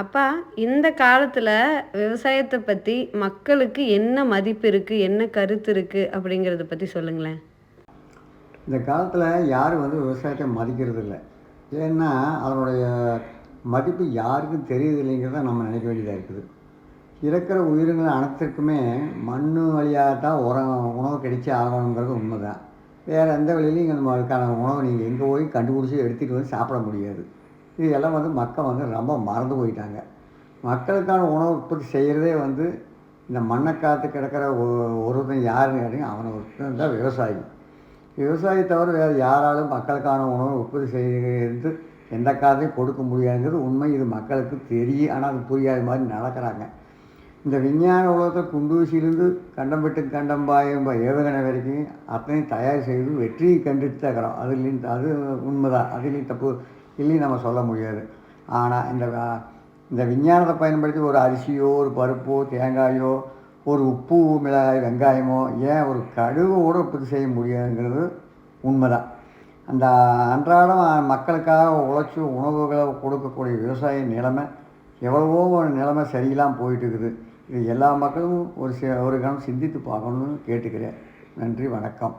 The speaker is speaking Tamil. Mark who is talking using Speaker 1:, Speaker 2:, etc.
Speaker 1: அப்பா இந்த காலத்தில் விவசாயத்தை பற்றி மக்களுக்கு என்ன மதிப்பு இருக்குது என்ன கருத்து இருக்குது அப்படிங்கிறத பற்றி சொல்லுங்களேன்.
Speaker 2: இந்த காலத்தில் யாரும் வந்து விவசாயத்தை மதிக்கிறது இல்லை. ஏன்னா அதனுடைய மதிப்பு யாருக்கும் தெரியுது இல்லைங்கிறத நம்ம நினைக்க வேண்டியதாக இருக்குது. இருக்கிற உயிரினங்கள் அனைத்திற்குமே மண் வழியாக தான் உரம் உணவு கிடைச்சி ஆகணுங்கிறது உண்மை தான் வேறு எந்த வழியிலையும் இங்கே நம்ம அதுக்கான உணவை நீங்கள் எங்கே போய் கண்டுபிடிச்சி எடுத்துகிட்டு வந்து சாப்பிட முடியாது. இது எல்லாம் வந்து மக்கள் வந்து ரொம்ப மறந்து போயிட்டாங்க. மக்களுக்கான உணவு உற்பத்தி செய்கிறதே வந்து இந்த மண்ணை காத்து கிடக்கிற ஒ- ஒருத்தன் யாருன்னு கேட்டீங்க அவனை ஒருத்தன் தான் விவசாயி. விவசாயி தவிர வேறு யாராலும் மக்களுக்கான உணவு உற்பத்தி செய்கிறது எந்த காலத்தையும் கொடுக்க முடியாதுங்கிறது உண்மை. இது மக்களுக்கு தெரியும். ஆனால் அது புரியாத மாதிரி நடக்கிறாங்க. இந்த விஞ்ஞான உலகத்தில் குண்டூசியிலிருந்து கண்டம் விட்டு கண்டம் ஏவுகணை வரைக்கும் அத்தனையும் தயார் செய்து வெற்றியை கண்டுட்டு தக்கிறோம் அதுலேயும் அது உண்மைதான். அதுலேயும் தப்பு இல்லைன்னு நம்ம சொல்ல முடியாது. ஆனால் இந்த இந்த விஞ்ஞானத்தை பயன்படுத்தி ஒரு அரிசியோ ஒரு பருப்போ தேங்காயோ ஒரு உப்பு மிளகாய் வெங்காயமோ ஏன் ஒரு கடுகு கூட உற்பத்தி செய்ய முடியாதுங்கிறது உண்மைதான். அந்த அன்றாடம் மக்களுக்காக உழைச்சி உணவுகளை கொடுக்கக்கூடிய விவசாய நிலைமை எவ்வளவோ ஒரு நிலைமை சரியில்லாமல் போயிட்டு இருக்குது இது எல்லா மக்களும் ஒரு ஒரு கணம் சிந்தித்து பார்க்கணும்னு கேட்டுக்கிறேன். நன்றி வணக்கம்.